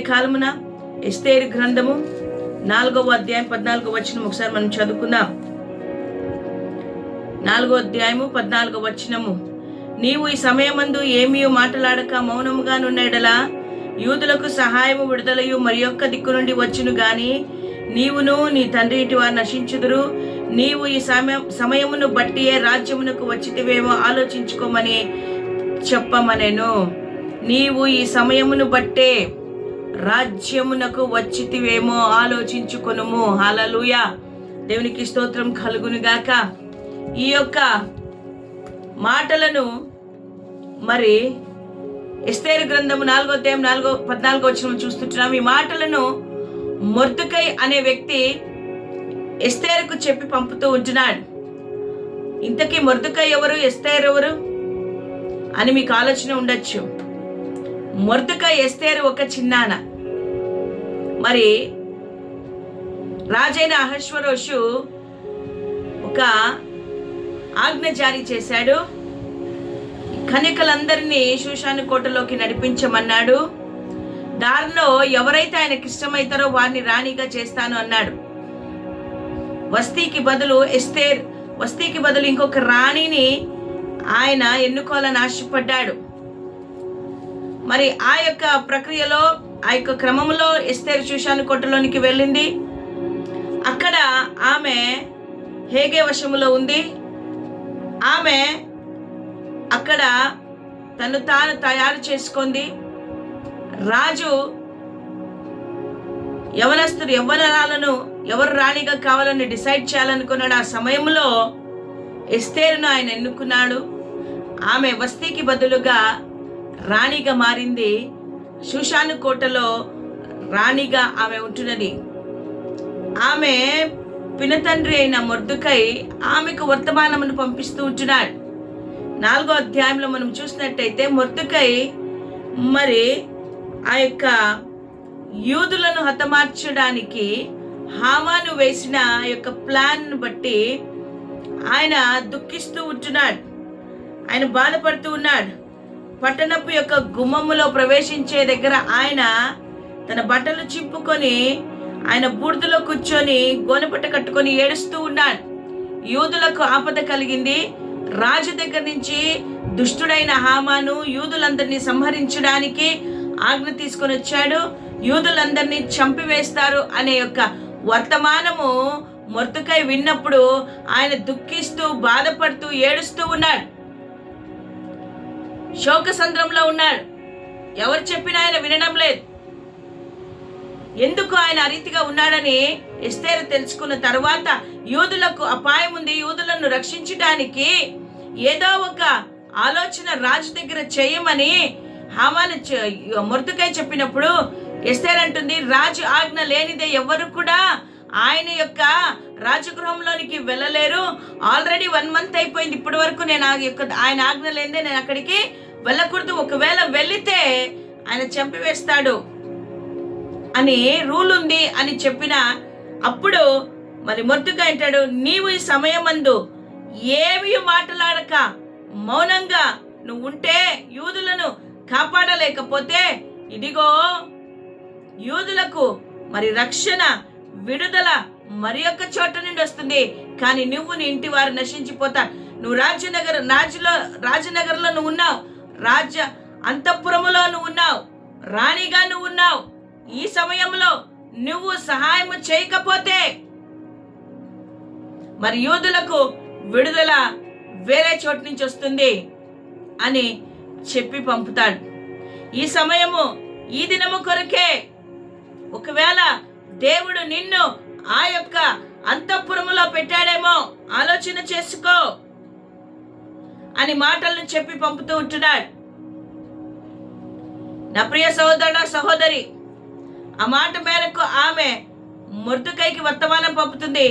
కాలమున ఎస్తేరు గ్రంథము నాలుగవ అధ్యాయం పద్నాలుగో వచనం ఒకసారి మనం చదువుకుందాం. నాలుగో అధ్యాయము పద్నాలుగో వచనము. నీవు ఈ సమయమందు ఏమీ మాట్లాడక మౌనముగా నున్నడలా యూదులకు సహాయము విడుదలయు మరి యొక్క దిక్కు నుండి వచ్చును గాని నీవును నీ తండ్రి ఇంటి వారు నశించుదురు. నీవు ఈ సమయం సమయమును బట్టియే రాజ్యమునకు వచ్చితివేమో ఆలోచించుకోమని చెప్పమనెను. నీవు ఈ సమయమును బట్టే రాజ్యమునకు వచ్చితివేమో ఆలోచించుకొనుము. హలలుయ దేవునికి స్తోత్రం కలుగును గాక ఈ యొక్క మాటలను మరి ఎస్తేరు గ్రంథము నాలుగో అధ్యాయం నాలుగో పద్నాలుగో వచ్చిన చూస్తుంటున్నాం ఈ మాటలను మొర్దుకై అనే వ్యక్తి ఎస్తేరుకు చెప్పి పంపుతూ ఉంటున్నాడు. ఇంతకీ మొర్దుకై ఎవరు? ఎస్తేరు ఎవరు? అని మీకు ఆలోచన ఉండొచ్చు. మొర్దుక ఎస్తేరు ఒక చిన్నాన. మరి రాజైన అహశ్వరోషు ఒక ఆజ్ఞ జారీ చేశాడు. కనికలందరినీ శూషాను కోటలోకి నడిపించమన్నాడు. దారిలో ఎవరైతే ఆయనకి ఇష్టమైతారో వారిని రాణిగా చేస్తాను అన్నాడు. వస్తీకి బదులు ఎస్తేర్ వస్తీకి బదులు ఇంకొక రాణిని ఆయన ఎన్నుకోవాలని ఆశపడ్డాడు. మరి ఆ యొక్క ప్రక్రియలో ఆ యొక్క క్రమంలో ఎస్తేర్ చూశాను కోటలోనికి వెళ్ళింది. అక్కడ ఆమె హేగే వశములో ఉంది. ఆమె అక్కడ తను తాను తయారు చేసుకుంది. రాజు యవనస్తుడు యవ్వనరాలను ఎవరు రాణిగా కావాలని డిసైడ్ చేయాలనుకున్నాడు. ఆ సమయంలో ఎస్తేరును ఆయన ఎన్నుకున్నాడు. ఆమె వస్తీకి బదులుగా రాణిగా మారింది. శుషాను కోటలో రాణిగా ఆమె ఉంటున్నది. ఆమె పినతండ్రి అయిన మొర్దుకై ఆమెకు వర్తమానమును పంపిస్తూ ఉంటున్నాడు. నాలుగో అధ్యాయంలో మనం చూసినట్టయితే మొర్దుకై మరి ఆ యొక్క యూదులను హతమార్చడానికి హామాను వేసిన ఆ యొక్క ప్లాన్ను బట్టి ఆయన దుఃఖిస్తూ ఉంటున్నాడు. ఆయన బాధపడుతూ ఉన్నాడు. పట్టణపు యొక్క గుమ్మములో ప్రవేశించే దగ్గర ఆయన తన బట్టలు చింపుకొని ఆయన బూడిదలో కూర్చొని గోనెపట్ట కట్టుకొని ఏడుస్తూ ఉన్నాడు. యూదులకు ఆపద కలిగింది. రాజు దగ్గర నుంచి దుష్టుడైన హామాను యూదులందరినీ సంహరించడానికి ఆజ్ఞ తీసుకొని వచ్చాడు. యూదులందరినీ చంపివేస్తారు అనే యొక్క వర్తమానము మొర్తుకై విన్నప్పుడు ఆయన దుఃఖిస్తూ బాధపడుతూ ఏడుస్తూ ఉన్నాడు. శోకసంద్రంలో ఉన్నాడు. ఎవరు చెప్పినా ఆయన వినడం లేదు. ఎందుకు ఆయన అరీతిగా ఉన్నాడని ఎస్తేరు తెలుసుకున్న తర్వాత యూదులకు అపాయం ఉంది. యూదులను రక్షించడానికి ఏదో ఒక ఆలోచన రాజు దగ్గర చేయమని హామాను మృతుకై చెప్పినప్పుడు ఎస్తేర్ అంటుంది రాజు ఆజ్ఞ లేనిదే ఎవరు కూడా ఆయన యొక్క రాజగృహంలోనికి వెళ్ళలేరు. ఆల్రెడీ వన్ మంత్ అయిపోయింది. ఇప్పటి వరకు నేను ఆ యొక్క ఆయన ఆజ్ఞ లేనిదే నేను అక్కడికి వెళ్ళకూడదు. ఒకవేళ వెళితే ఆయన చంపివేస్తాడు అని రూల్ ఉంది అని చెప్పిన అప్పుడు మరి మొద్దుగా అంటాడు నీవు ఈ సమయమందు ఏవి మాట్లాడక మౌనంగా నువ్వు ఉంటే యూదులను కాపాడలేకపోతే ఇదిగో యూదులకు మరి రక్షణ విడుదల మరి యొక్క చోట నుండి వస్తుంది. కానీ నువ్వు నీ ఇంటి వారు నశించిపోతా నువ్వు రాజ్యనగర్ రాజులో రాజనగర్లో నువ్వు ఉన్నావు. రాజ్య అంతఃపురములో నువ్వు ఉన్నావు. రాణిగా నువ్వు ఉన్నావు. ఈ సమయంలో నువ్వు సహాయం చేయకపోతే మరి యూదులకు విడుదల వేరే చోటు నుంచి వస్తుంది అని చెప్పి పంపుతాడు. ఈ సమయము ఈ దినము కొరకే ఒకవేళ దేవుడు నిన్ను ఆ యొక్క అంతఃపురములో పెట్టాడేమో ఆలోచన చేసుకో అని మాటలను చెప్పి పంపుతూ ఉంటున్నాడు. నా ప్రియ సహోదరుడ సహోదరి ఆ మాట మేరకు ఆమె మృదుకైకి వర్తమానం పంపుతుంది.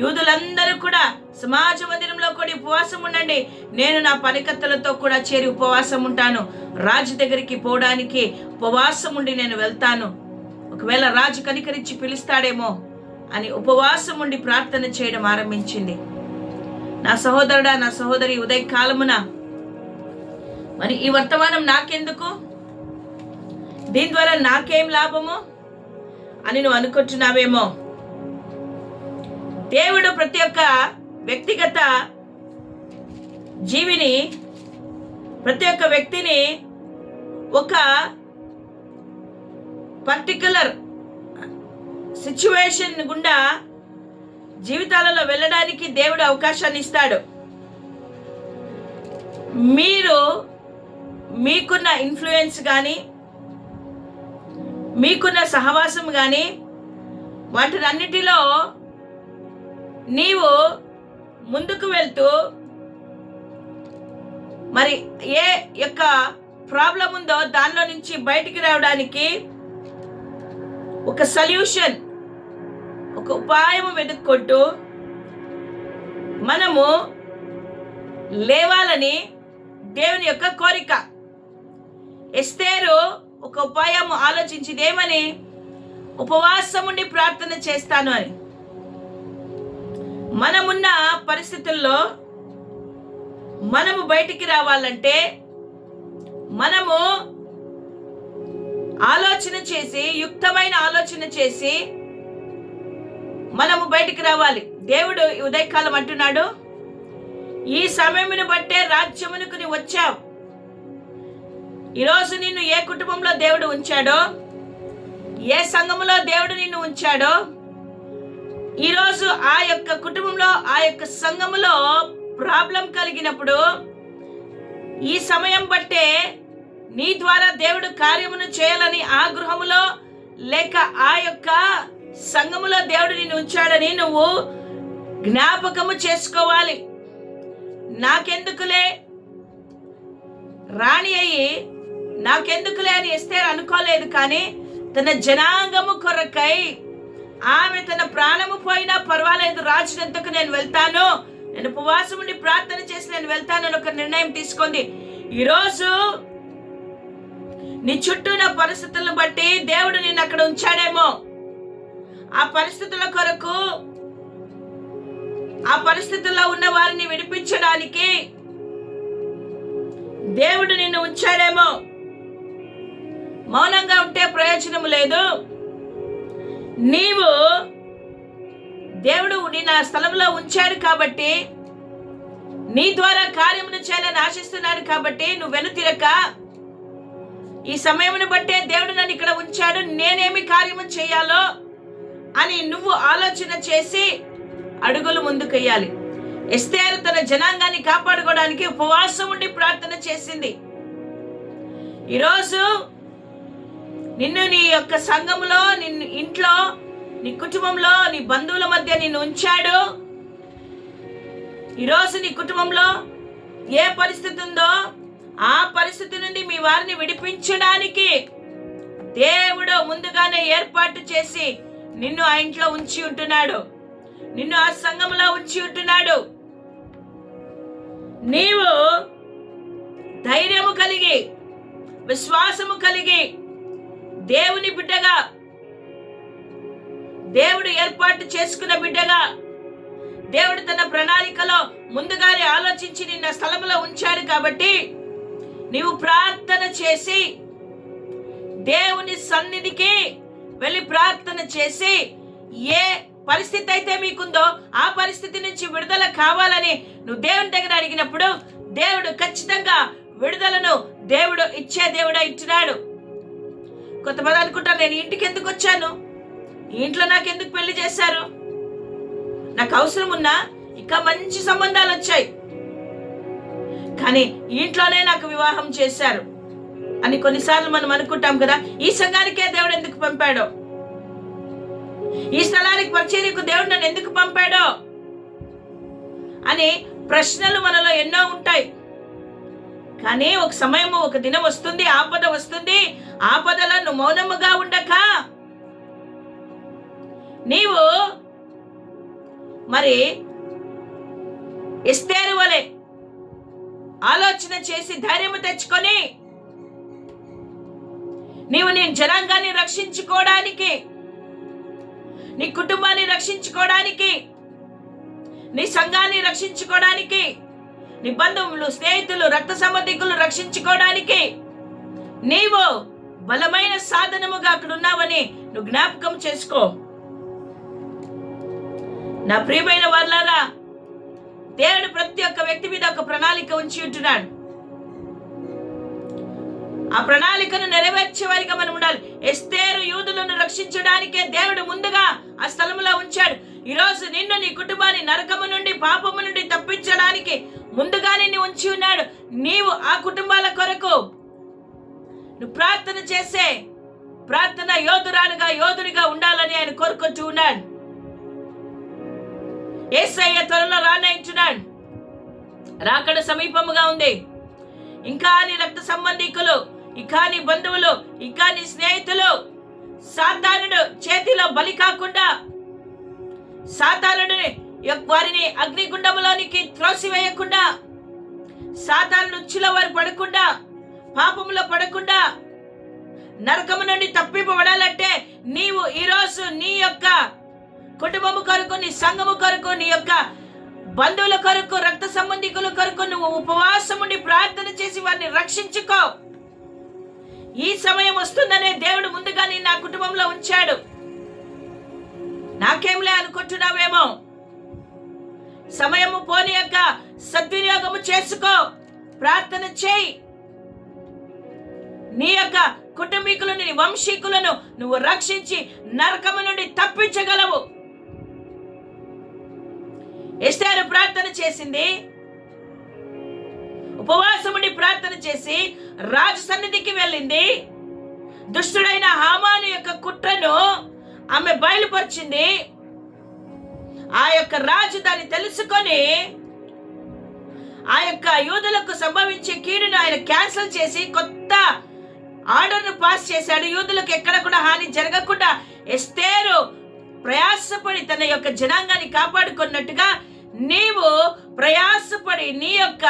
యూదులందరూ కూడా సమాజ మందిరంలో కూడా ఉపవాసం ఉండండి. నేను నా పనికత్తలతో కూడా చేరి ఉపవాసం ఉంటాను. రాజు దగ్గరికి పోవడానికి ఉపవాసం ఉండి నేను వెళ్తాను. ఒకవేళ రాజు కనికరించి పిలుస్తాడేమో అని ఉపవాసం ఉండి ప్రార్థన చేయడం ఆరంభించింది. నా సహోదరుడా నా సహోదరి ఉదయ కాలమున మరి ఈ వర్తమానం నాకెందుకు? దీని ద్వారా నాకేం లాభము? అని నువ్వు అనుకుంటున్నావేమో. దేవుడు ప్రతి ఒక్క వ్యక్తిగత జీవిని ప్రతి ఒక్క వ్యక్తిని ఒక పర్టికులర్ సిచ్యువేషన్ గుండా జీవితాలలో వెళ్ళడానికి దేవుడు అవకాశాన్ని ఇస్తాడు. మీరు మీకున్న ఇన్ఫ్లుయెన్స్ కానీ మీకున్న సహవాసం కానీ వాటినన్నిటిలో నీవు ముందుకు వెళ్తూ మరి ఏ యొక్క ప్రాబ్లం ఉందో దానిలో నుంచి బయటికి రావడానికి ఒక సొల్యూషన్ ఒక ఉపాయం వెతుక్కుంటూ మనము లేవాలని దేవుని యొక్క కోరిక. ఎస్తేరు ఒక ఉపాయం ఆలోచించిదేమని ఉపవాసం ఉండి ప్రార్థన చేస్తాను అని. మనమున్న పరిస్థితుల్లో మనము బయటికి రావాలంటే మనము ఆలోచన చేసి యుక్తమైన ఆలోచన చేసి మనము బయటికి రావాలి. దేవుడు ఉదయకాలం అంటున్నాడు ఈ సమయమును బట్టే రాజ్యమునకు వచ్చాం వచ్చావు. ఈరోజు నిన్ను ఏ కుటుంబంలో దేవుడు ఉంచాడో ఏ సంఘములో దేవుడు నిన్ను ఉంచాడో ఈరోజు ఆ యొక్క కుటుంబంలో ఆ యొక్క సంఘములో ప్రాబ్లం కలిగినప్పుడు ఈ సమయం బట్టే నీ ద్వారా దేవుడు కార్యమును చేయాలని ఆ గృహములో లేక ఆ యొక్క సంఘములో దేవుడు నిన్ను ఉంచాడని నువ్వు జ్ఞాపకము చేసుకోవాలి. నాకెందుకులే? రాణి అయ్యి నాకెందుకులే అని ఎస్తేర్ అనుకోలేదు కానీ తన జనాంగము కొరకై ఆమె తన ప్రాణము పోయినా పర్వాలేదు. రాజునంతకు నేను వెళ్తాను? నేను ఉపవాసం ఉండి ప్రార్థన చేసి నేను వెళ్తానని ఒక నిర్ణయం తీసుకుంది ఈరోజు నీ చుట్టూ ఉన్న పరిస్థితులను బట్టి దేవుడు నిన్ను అక్కడ ఉంచాడేమో. ఆ పరిస్థితుల కొరకు ఆ పరిస్థితుల్లో ఉన్న వారిని విడిపించడానికి దేవుడు నిన్ను ఉంచాడేమో. మౌనంగా ఉంటే ప్రయోజనం లేదు. నీవు దేవుడు నిన్న స్థలంలో ఉంచాడు కాబట్టి నీ ద్వారా కార్యమును చేయాలని ఆశిస్తున్నాడు కాబట్టి నువ్వు వెనుతిరక ఈ సమయమును బట్టే దేవుడు నన్ను ఇక్కడ ఉంచాడు నేనేమి కార్యము చేయాలో అని నువ్వు ఆలోచన చేసి అడుగులు ముందుకెయ్యాలి ఎస్తేరు తన జనాంగాన్ని కాపాడుకోవడానికి ఉపవాసం ఉండి ప్రార్థన చేసింది. ఈరోజు నిన్ను నీ యొక్క సంఘములో నిన్ను ఇంట్లో నీ కుటుంబంలో నీ బంధువుల మధ్య నిన్ను ఉంచాడు. ఈరోజు నీ కుటుంబంలో ఏ పరిస్థితి ఉందో ఆ పరిస్థితి నుండి మీ వారిని విడిపించడానికి దేవుడు ముందుగానే ఏర్పాటు చేసి నిన్ను ఆ ఇంట్లో ఉంచి ఉంటున్నాడు. నిన్ను ఆ సంఘంలో ఉంచి ఉంటున్నాడు. నీవు ధైర్యము కలిగి విశ్వాసము కలిగి దేవుని బిడ్డగా దేవుడు ఏర్పాటు చేసుకున్న బిడ్డగా దేవుడు తన ప్రణాళికలో ముందుగానే ఆలోచించి నిన్న స్థలంలో ఉంచాడు కాబట్టి నీవు ప్రార్థన చేసి దేవుని సన్నిధికి వెళ్ళి ప్రార్థన చేసి ఏ పరిస్థితి అయితే మీకుందో ఆ పరిస్థితి నుంచి విడుదల కావాలని నువ్వు దేవుని దగ్గర అడిగినప్పుడు దేవుడు ఖచ్చితంగా విడుదలను దేవుడు ఇచ్చే దేవుడే ఇచ్చినాడు కొంతమంది అనుకుంటారు నేను ఇంటికి ఎందుకు వచ్చాను? ఇంట్లో నాకు ఎందుకు పెళ్ళి చేశారు? నాకు అవసరం ఉన్నా ఇంకా మంచి సంబంధాలు వచ్చాయి. కానీ ఇంట్లోనే నాకు వివాహం చేశారు. అని కొన్నిసార్లు మనం అనుకుంటాం కదా ఈ సంఘానికే దేవుడు ఎందుకు పంపాడో? ఈ స్థలానికి పరిచర్యకు దేవుడు నన్ను ఎందుకు పంపాడో? అని ప్రశ్నలు మనలో ఎన్నో ఉంటాయి. కానీ ఒక సమయం ఒక దినం వస్తుంది ఆపద వస్తుంది. ఆపద మౌనముగా ఉండక. నీవు మరి ఇస్తేరు వలె ఆలోచన చేసి ధైర్యము తెచ్చుకొని నీవు నీ జనాంగాన్ని రక్షించుకోవడానికి నీ కుటుంబాన్ని రక్షించుకోవడానికి నీ సంఘాన్ని రక్షించుకోవడానికి నీ బంధువులు స్నేహితులు రక్త సంబంధికులు రక్షించుకోవడానికి నీవు బలమైన సాధనముగా అక్కడ ఉన్నావని నువ్వు జ్ఞాపకం చేసుకో. నా ప్రియమైన వాళ్ళారా దేవుడు ప్రతి ఒక్క వ్యక్తి మీద ఒక ప్రణాళిక ఉంచి ఉంటున్నాడు. ఆ ప్రణాళికను నెరవేర్చే వారిగా మనం ఉండాలి. ఎస్తేరు యూదులను రక్షించడానికే దేవుడు ముందుగా ఆ స్థలంలో ఉంచాడు. ఈరోజు నిన్ను నీ కుటుంబాన్ని నరకము నుండి పాపము నుండి తప్పించడానికి ముందుగా నిన్ను ఉంచి ఉన్నాడు. నీవు ఆ కుటుంబాల కొరకు నువ్వు ప్రార్థన చేసే ప్రార్థన యోధురాలుగా యోధుడిగా ఉండాలని ఆయన కోరుకుంటూ ఉన్నాడు. ఏసయ్య త్వరలో రానయించున్నాడు రాకడ సమీపముగా ఉంది. ఇంకా నీ రక్త సంబంధికులు ఇంకా నీ బంధువులు ఇంకా నీ స్నేహితులు సాతానుడు చేతిలో బలి కాకుండా సాతానుడు వారిని అగ్నిగుండములోనికి త్రోసివేయకుండా సాతాను ఉచ్చులో వారు పడకుండా పాపములో పడకుండా నరకము నుండి తప్పింపబడాలంటే నీవు ఈరోజు నీ యొక్క కుటుంబము కొరకు నీ సంఘము కొరకు నీ యొక్క బంధువుల కొరకు రక్త సంబంధికుల కొరకు నువ్వు ఉపవాసం ఉండి ప్రార్థన చేసి వారిని రక్షించుకో. ఈ సమయం వస్తుందనే దేవుడు ముందుగా నీ నా కుటుంబంలో ఉంచాడు. నాకేంలే అనుకుంటున్నావేమో? సమయము పోని యొక్క సద్వినియోగము చేసుకో. ప్రార్థన చేయి. నీ యొక్క కుటుంబీకులను నీ వంశీకులను నువ్వు రక్షించి నరకము నుండి తప్పించగలవు. ఎస్టారు ప్రార్థన చేసింది. ఉపవాసముడి ప్రార్థన చేసి రాజు సన్నిధికి వెళ్ళింది. దుష్టుడైన హామాను యొక్క కుట్రను ఆమె బయలుపరిచింది. ఆ యొక్క రాజు దాన్ని తెలుసుకొని ఆ యొక్క యూదులకు సంభవించే కీడును ఆయన క్యాన్సిల్ చేసి కొత్త ఆర్డర్ను పాస్ చేశాడు. యూదులకు ఎక్కడ కూడా హాని జరగకుండా ఎస్తేరు ప్రయాసపడి తన యొక్క జనాంగాన్ని కాపాడుకున్నట్టుగా నీవు ప్రయాసపడి నీ యొక్క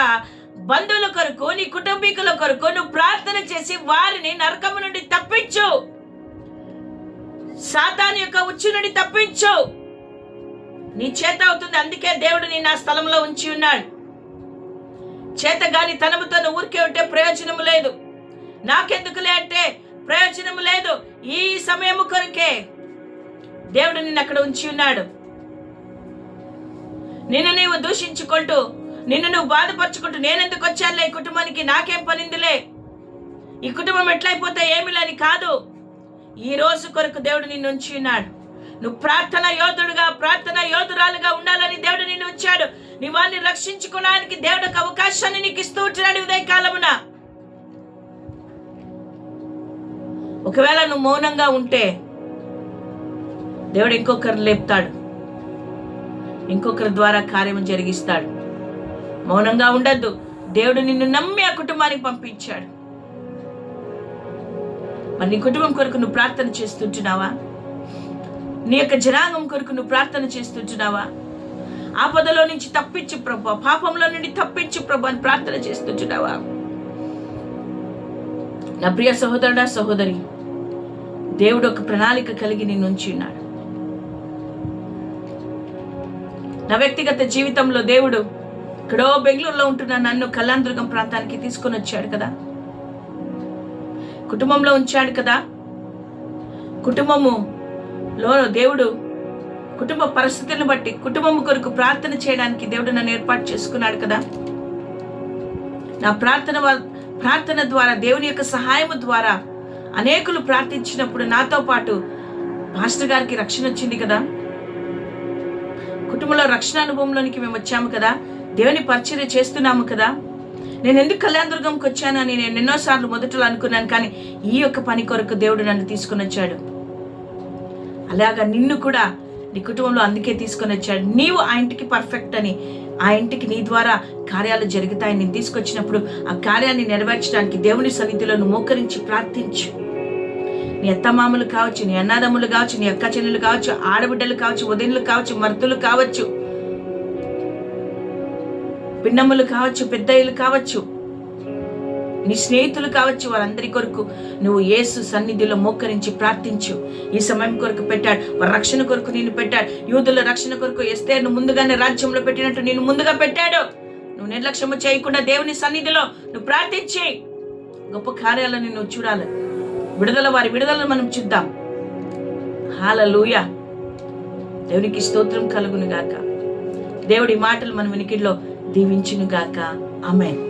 బంధువుల కొరకు నీ కుటుంబీకుల కొరకు నువ్వు ప్రార్థన చేసి వారిని నరకము నుండి తప్పించు. సాతాన్ యొక్క ఉచ్చు నుండి తప్పించు. నీ చేత అవుతుంది. అందుకే దేవుడు నీ నా స్థలంలో ఉంచి ఉన్నాడు. చేత గాని తనముతో ఊరికే ఉంటే ప్రయోజనము లేదు. నాకెందుకులే అంటే ప్రయోజనము లేదు. ఈ సమయము కొరకే దేవుడు నిన్ను అక్కడ ఉంచి ఉన్నాడు. నిన్ను నీవు దూషించుకుంటూ నిన్ను నువ్వు బాధపరచుకుంటూ నేనెందుకు వచ్చానులే? ఈ కుటుంబానికి నాకేం పనిందిలే? ఈ కుటుంబం ఎట్లయిపోతే ఏమి లేని కాదు. ఈ రోజు కొరకు దేవుడు నిన్ను ఉంచి ఉన్నాడు. నువ్వు ప్రార్థన యోధుడుగా ప్రార్థన యోధురాలుగా ఉండాలని దేవుడు నిన్ను ఉంచాడు. నీ వారిని రక్షించుకోవడానికి దేవుడు ఒక అవకాశాన్ని నీకు ఇస్తూ ఉంటున్నాడు ఉదయకాలమున. ఒకవేళ నువ్వు మౌనంగా ఉంటే దేవుడు ఇంకొకరిని లేపుతాడు. ఇంకొకరి ద్వారా కార్యం జరిగిస్తాడు. మౌనంగా ఉండద్దు. దేవుడు నిన్ను నమ్మి ఆ కుటుంబానికి పంపించాడు. మరి నీ కుటుంబం కొరకు నువ్వు ప్రార్థన చేస్తుంటున్నావా? నీ యొక్క జనాంగం కొరకు నువ్వు ప్రార్థన చేస్తుంటున్నావా? ఆపదలో నుంచి తప్పించు ప్రభు పాపంలో నుండి తప్పించు ప్రభు అని ప్రార్థన చేస్తుంటున్నావా? నా ప్రియ సహోదరుడా సహోదరి దేవుడు ఒక ప్రణాళిక కలిగి నిన్ను ఉన్నాడు. నా వ్యక్తిగత జీవితంలో దేవుడు ఇక్కడో బెంగళూరులో ఉంటున్న నన్ను కళ్యాణదుర్గం ప్రాంతానికి తీసుకొని వచ్చాడు కదా? కుటుంబంలో ఉంచాడు కదా? కుటుంబములో దేవుడు కుటుంబ పరిస్థితులను బట్టి కుటుంబం కొరకు ప్రార్థన చేయడానికి దేవుడు నన్ను ఏర్పాటు చేసుకున్నాడు కదా? నా ప్రార్థన ప్రార్థన ద్వారా దేవుని యొక్క సహాయము ద్వారా అనేకులు ప్రార్థించినప్పుడు నాతో పాటు మాస్టర్ గారికి రక్షణ వచ్చింది కదా? కుటుంబంలో రక్షణ అనుభవంలోనికి మేము వచ్చాము కదా? దేవుని పరిచర్య చేస్తున్నాము కదా? నేను ఎందుకు కళ్యాణదుర్గంకి వచ్చానని నేను ఎన్నోసార్లు మొదటలో అనుకున్నాను కానీ ఈ యొక్క పని కొరకు దేవుడు నన్ను తీసుకుని వచ్చాడు. అలాగా నిన్ను కూడా నీ కుటుంబంలో అందుకే తీసుకొని వచ్చాడు. నీవు ఆ ఇంటికి పర్ఫెక్ట్ అని ఆ ఇంటికి నీ ద్వారా కార్యాలు జరుగుతాయని నేను తీసుకొచ్చినప్పుడు ఆ కార్యాన్ని నెరవేర్చడానికి దేవుని సన్నిధిలో మోకరించి ప్రార్థించు. నీ అత్తమామలు కావచ్చు నీ అన్నదమ్ములు కావచ్చు నీ అక్క చెల్లెలు కావచ్చు ఆడబిడ్డలు కావచ్చు వదినలు కావచ్చు మరుతులు కావచ్చు పిన్నమ్మలు కావచ్చు పెద్దయ్యలు కావచ్చు నీ స్నేహితులు కావచ్చు వారందరి కొరకు నువ్వు యేసు సన్నిధిలో మోకరించి ప్రార్థించు. ఈ సమయం కొరకు పెట్టాడు. వారి రక్షణ కొరకు నేను పెట్టాడు. యూదుల రక్షణ కొరకు వేస్తే నువ్వు ముందుగానే రాజ్యంలో పెట్టినట్టు నేను ముందుగా పెట్టాడు. నువ్వు నిర్లక్ష్యము చేయకుండా దేవుని సన్నిధిలో నువ్వు ప్రార్థించి. గొప్ప కార్యాలను నువ్వు చూడాలి. విడుదల వారి విడుదలను మనం చూద్దాం. హాలూయ దేవునికి స్తోత్రం కలుగును గాక దేవుడి మాటలు మన వినికిడిలో దీవించును గాక ఆమెన్.